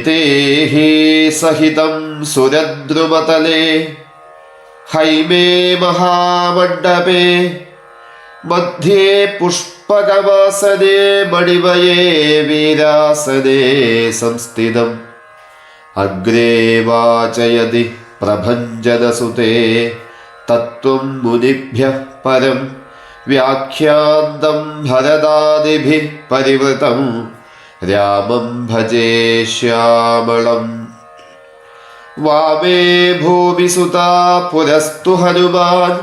വൈദേഹി സഹിതം സുരദ്രുമതലേ ഹൈമേ മഹാമണ്ഡപേ. മധ്യേ പുഷ്പകവാസനേ മണിമയേ വീരാസനേ സംസ്ഥിതം. അഗ്രേ വാചയതി പ്രഭഞ്ജനസുതേ. തത്വം മുനിഭ്യ പരം. വ്യാഖ്യാന്തം ഭരതാദിഭി പരിവൃതം. रामं भजे श्यामलम्। वामे भूमि सुता पुरस्तु हनुमान्।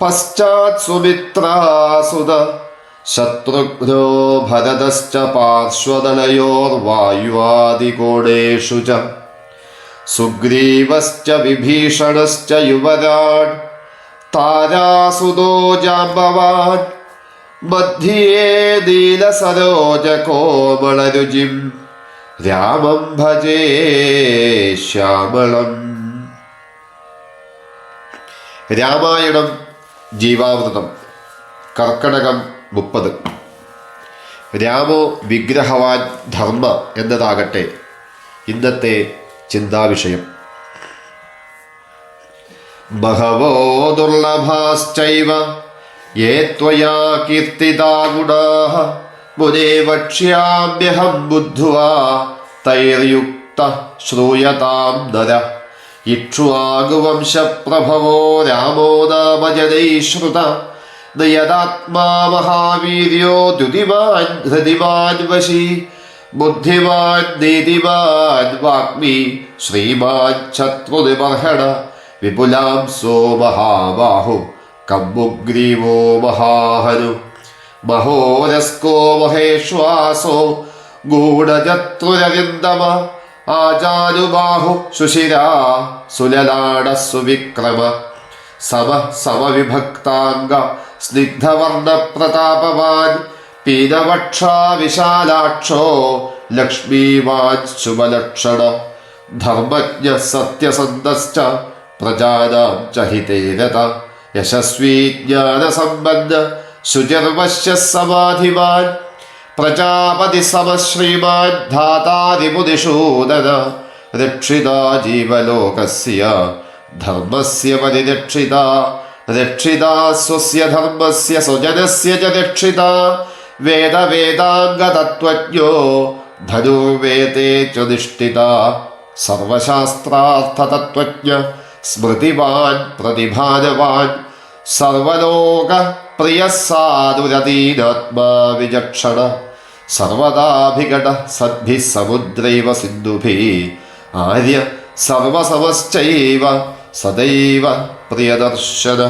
पश्चात् सुमित्रासुद शत्रुघ्नो भरतश्च पार्श्वदलयोर्वायुवादिकोणेषु च। सुग्रीवश्च विभीषणश्च युवराट् तारासुदो जाम्बवान्। മധ്യേ നീലസരോജകോമളരുചിം രാമം ഭജേ ശ്യാമളം. രാമായണം ജീവാമൃതം. കർക്കടകം മുപ്പത്. രാമോ വിഗ്രഹവാൻ ധർമ്മ എന്നതാകട്ടെ ഇന്നത്തെ ചിന്താവിഷയം. ബഹവോ ദുർലഭാശ്ചൈവ ये त्वया कीर्तिदा गुणाः बुधे वक्ष्याम्यह बुद्ध्वा तैर्युक्तः श्रूयतां नरः। इक्ष्वागुवंशप्रभवो रामो नाम जनैः श्रुत। न यदात्मा महावीर्यो द्युतिमान् हृदिमान् वशी। बुद्धिमान्, नीतिमान्, वाग्मी, श्रीमान्, शत्रुनिबर्हण। विपुलां सो महाबाहुः കമ്പുഗ്രീവോ മഹാഹനു മഹോരസ്കോ മഹേശ്വാസോ ഗൂഢജത്രുരവിന്ദമ ആചാരുബാഹു സുശിരാ സുലലാട സുവിക്രമ സമ സമവിഭക്താംഗ സ്നിഗ്ധവർണ പ്രതാപവാൻ പീനവക്ഷാ വിശാലാക്ഷോ ലക്ഷ്മീവാൻ ശുഭലക്ഷണ. ധർമ്മജ്ഞ സത്യസന്ധശ്ച പ്രജാനാം ച യശസ്വീ ജ്ഞാനസമ്പന്ന ശുചിർവശ്യ സമാധിമാൻ പ്രജാപതി സമശ്രീമാൻ ധാതാതിമുദിഷൂദന രക്ഷിത ജീവലോകസ്യ ധർമ്മസ്യ പരിരക്ഷിത രക്ഷിത സ്വസ്യ ധർമ്മസ്യ സ്വജനസ്യ ച രക്ഷിത വേദവേദാംഗതത്വജ്ഞോ ധനുർവേദേ ച നിഷ്ഠിത സർവശാസ്ത്രാർത്ഥതത്വജ്ഞ സ്മൃതിവാൻ പ്രതിഭാനവാൻ സർവലോക പ്രിയ സാധുരതീനാത്മാ സർവദാഭിഘട സദ്ഭി സമുദ്രൈവ സിന്ധുഭി ആര്യ സർവസമശ്ചൈവ സദൈവ പ്രിയദർശന.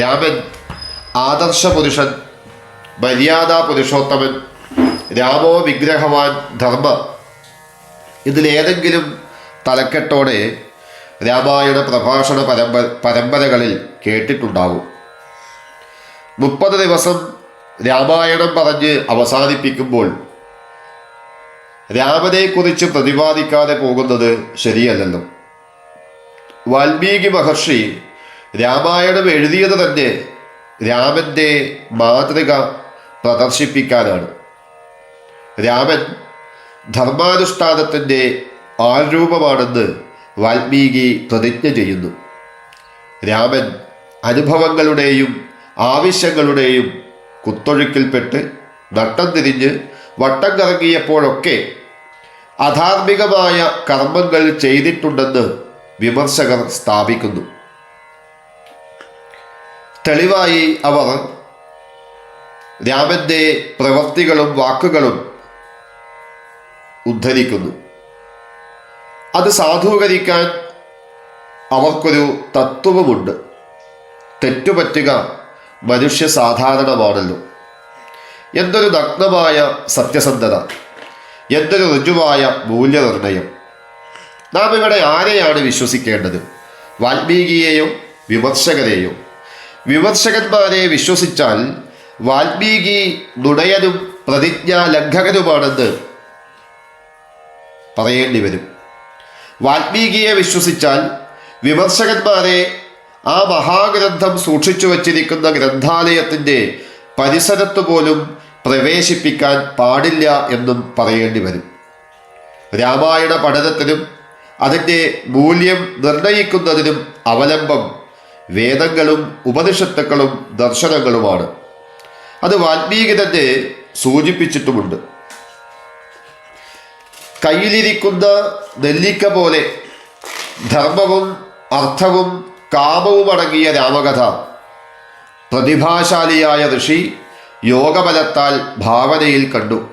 രാമൻ ആദർശ പുരുഷൻ മര്യാദാ പുരുഷോത്തമൻ രാമോ വിഗ്രഹവാൻ ധർമ്മ. ഇതിലേതെങ്കിലും തലക്കെട്ടോടെ രാമായണ പ്രഭാഷണ പരമ്പ പരമ്പരകളിൽ കേട്ടിട്ടുണ്ടാവും. മുപ്പത് ദിവസം രാമായണം പറഞ്ഞ് അവസാനിപ്പിക്കുമ്പോൾ രാമനെക്കുറിച്ച് പ്രതിപാദിക്കാതെ പോകുന്നത് ശരിയല്ലല്ലോ. വാൽമീകി മഹർഷി രാമായണം എഴുതിയത് തന്നെ രാമന്റെ മാതൃക പ്രദർശിപ്പിക്കാനാണ്. രാമൻ ധർമാനുഷ്ഠാനത്തിന്റെ ആൾരൂപമാണെന്ന് വാൽമീകി പ്രതിജ്ഞ ചെയ്യുന്നു. രാമൻ അനുഭവങ്ങളുടെയും ആവശ്യങ്ങളുടെയും കുത്തൊഴുക്കിൽപ്പെട്ട് നട്ടം തിരിഞ്ഞ് വട്ടം കറങ്ങിയപ്പോഴൊക്കെ അധാർമികമായ കർമ്മങ്ങൾ ചെയ്തിട്ടുണ്ടെന്ന് വിമർശകർ സ്ഥാപിക്കുന്നു. തെളിവായി അവർ രാമന്റെ പ്രവൃത്തികളും വാക്കുകളും ഉദ്ധരിക്കുന്നു. അത് സാധൂകരിക്കാൻ അവർക്കൊരു തത്വവുമുണ്ട്. തെറ്റുപറ്റുക മനുഷ്യ സാധാരണമാണല്ലോ. എന്തൊരു നഗ്നമായ സത്യസന്ധത. എന്തൊരു ഋജുവായ മൂല്യനിർണയം. നാം ഇവിടെ ആരെയാണ് വിശ്വസിക്കേണ്ടത്? വാൽമീകിയെയോ വിമർശകരെയോ? വിമർശകന്മാരെ വിശ്വസിച്ചാൽ വാൽമീകി നുണയനും പ്രതിജ്ഞാ ലംഘകനുമാണെന്ന് പറയേണ്ടി വരും. വാൽമീകിയെ വിശ്വസിച്ചാൽ വിമർശകന്മാരെ ആ മഹാഗ്രന്ഥം സൂക്ഷിച്ചു വച്ചിരിക്കുന്ന ഗ്രന്ഥാലയത്തിന്റെ പരിസരത്തു പോലും പ്രവേശിപ്പിക്കാൻ പാടില്ല എന്നും പറയേണ്ടി വരും. രാമായണ പഠനത്തിനും അതിന്റെ മൂല്യം നിർണയിക്കുന്നതിനും അവലംബം വേദങ്ങളും ഉപനിഷത്തുക്കളും ദർശനങ്ങളുമാണ്. അത് വാൽമീകി തന്നെ സൂചിപ്പിച്ചിട്ടുമുണ്ട്. കയ്യിലിരിക്കുന്ന നെല്ലിക്ക പോലെ ധർമ്മവും അർത്ഥവും കാമവും അടങ്ങിയ രാമകഥ. പ്രതിഭാശാലിയായ ഋഷി യോഗബലത്താൽ ഭാവനയിൽ കണ്ടു.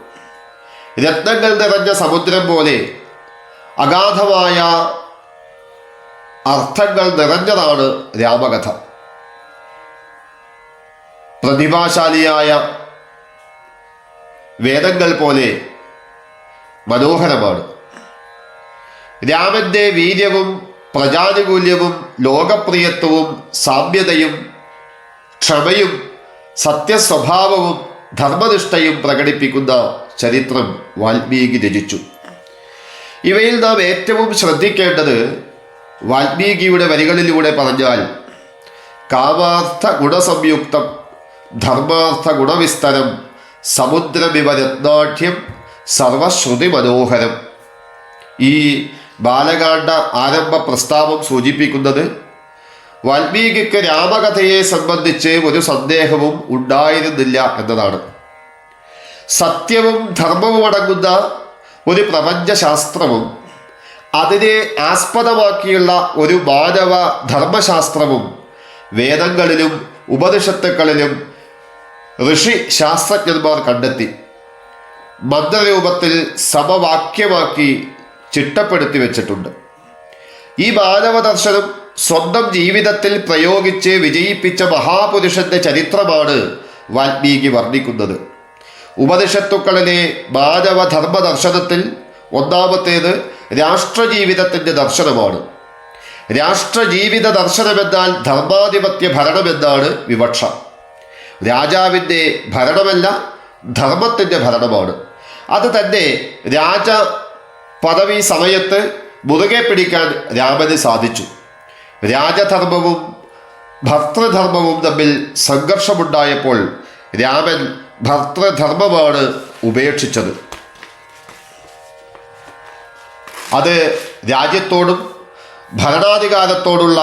രത്നങ്ങൾ നിറഞ്ഞ സമുദ്രം പോലെ അഗാധമായ അർത്ഥങ്ങൾ നിറഞ്ഞതാണ് രാമകഥ. പ്രതിഭാശാലിയായ വേദങ്ങൾ പോലെ മനോഹരമാണ്. രാമന്റെ വീര്യവും പ്രജാനുകൂല്യവും ലോകപ്രിയത്വവും സാമ്യതയും ക്ഷമയും സത്യസ്വഭാവവും ധർമ്മനിഷ്ഠയും പ്രകടിപ്പിക്കുന്ന ചരിത്രം വാൽമീകി രചിച്ചു. ഇവയിൽ നാം ഏറ്റവും ശ്രദ്ധിക്കേണ്ടത് വാൽമീകിയുടെ വരികളിലൂടെ പറഞ്ഞാൽ കാമാർത്ഥ ഗുണസംയുക്തം ധർമാർത്ഥ ഗുണവിസ്തരം സമുദ്രമിവ രത്നാഠ്യം സർവശ്രുതി മനോഹരം ഈ ബാലകാണ്ഡ ആരംഭ പ്രസ്താവം സൂചിപ്പിക്കുന്നത് വാൽമീകിക്ക് രാമകഥയെ സംബന്ധിച്ച് ഒരു സന്ദേഹവും ഉണ്ടായിരുന്നില്ല എന്നതാണ്. സത്യവും ധർമ്മവും അടങ്ങുന്ന ഒരു പ്രപഞ്ചശാസ്ത്രവും അതിനെ ആസ്പദമാക്കിയുള്ള ഒരു മാനവ ധർമ്മശാസ്ത്രവും വേദങ്ങളിലും ഉപനിഷത്തുക്കളിലും ഋഷി ശാസ്ത്രജ്ഞന്മാർ കണ്ടെത്തി. മന്ത്രരൂപത്തിൽ സമവാക്യമാക്കി ചിട്ടപ്പെടുത്തി വെച്ചിട്ടുണ്ട്. ഈ മാനവ ദർശനം സ്വന്തം ജീവിതത്തിൽ പ്രയോഗിച്ച് വിജയിപ്പിച്ച മഹാപുരുഷന്റെ ചരിത്രമാണ് വാൽമീകി വർണിക്കുന്നത്. ഉപനിഷത്തുക്കളിലെ മാനവ ധർമ്മ ദർശനത്തിൽ ഒന്നാമത്തേത് രാഷ്ട്രജീവിതത്തിന്റെ ദർശനമാണ്. രാഷ്ട്രജീവിത ദർശനമെന്നാൽ ധർമാധിപത്യ ഭരണമെന്നാണ് വിവക്ഷ. രാജാവിന്റെ ഭരണമല്ല ധർമ്മത്തിന്റെ ഭരണമാണ്. അത് തന്നെ രാജ പദവി സമയത്ത് മുറുകെ പിടിക്കാൻ രാമന് സാധിച്ചു. രാജധർമ്മവും ഭർത്തൃധർമ്മവും തമ്മിൽ സംഘർഷമുണ്ടായപ്പോൾ രാമൻ ഭർത്തൃധർമ്മമാണ് ഉപേക്ഷിച്ചത്. അത് രാജ്യത്തോടും ഭരണാധികാരത്തോടുള്ള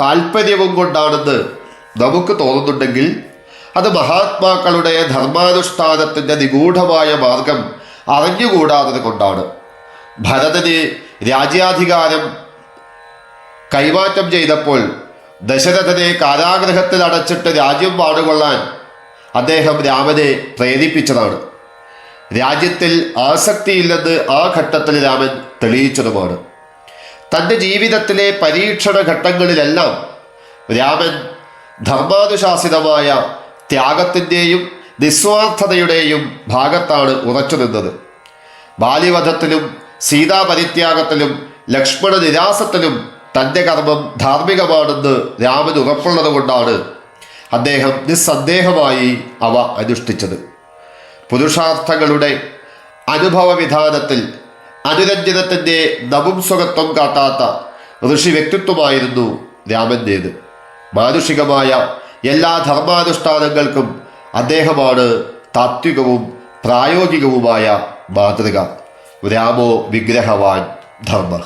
താല്പര്യവും കൊണ്ടാണെന്ന് നമുക്ക് തോന്നുന്നുണ്ടെങ്കിൽ അത് മഹാത്മാക്കളുടെ ധർമാനുഷ്ഠാനത്തിന്റെ നിഗൂഢമായ മാർഗം അറിഞ്ഞുകൂടാത്തത് കൊണ്ടാണ്. ഭരതന് രാജ്യാധികാരം കൈമാറ്റം ചെയ്തപ്പോൾ ദശരഥനെ കാരാഗ്രഹത്തിൽ അടച്ചിട്ട് രാജ്യം പാടുകൊള്ളാൻ അദ്ദേഹം രാമനെ പ്രേരിപ്പിച്ചതാണ്. രാജ്യത്തിൽ ആസക്തിയില്ലെന്ന് ആ ഘട്ടത്തിൽ രാമൻ തെളിയിച്ചതുമാണ്. തന്റെ ജീവിതത്തിലെ പരീക്ഷണ ഘട്ടങ്ങളിലെല്ലാം രാമൻ ധർമാനുശാസിതമായ ത്യാഗത്തിന്റെയും നിസ്വാർത്ഥതയുടെയും ഭാഗത്താണ് ഉറച്ചു നിന്നത്. ബാലിവധത്തിലും സീതാപരിത്യാഗത്തിലും ലക്ഷ്മണ നിരാസത്തിലും തന്റെ കർമ്മം ധാർമ്മികമാണെന്ന് രാമൻ ഉറപ്പുള്ളത് കൊണ്ടാണ് അദ്ദേഹം നിസ്സന്ദേഹമായി അവ അനുഷ്ഠിച്ചത്. പുരുഷാർത്ഥങ്ങളുടെ അനുഭവ വിധാനത്തിൽ അനുരഞ്ജനത്തിന്റെ നപുംസുഖത്വം കാട്ടാത്ത ഋഷി വ്യക്തിത്വമായിരുന്നു രാമന്റേത് മാനുഷികമായ എല്ലാ ധർമാനുഷ്ഠാനങ്ങൾക്കും അദ്ദേഹമാണ് താത്വികവും പ്രായോഗികവുമായ മാതൃക. രാമോ വിഗ്രഹവാൻ ധർമ്മ.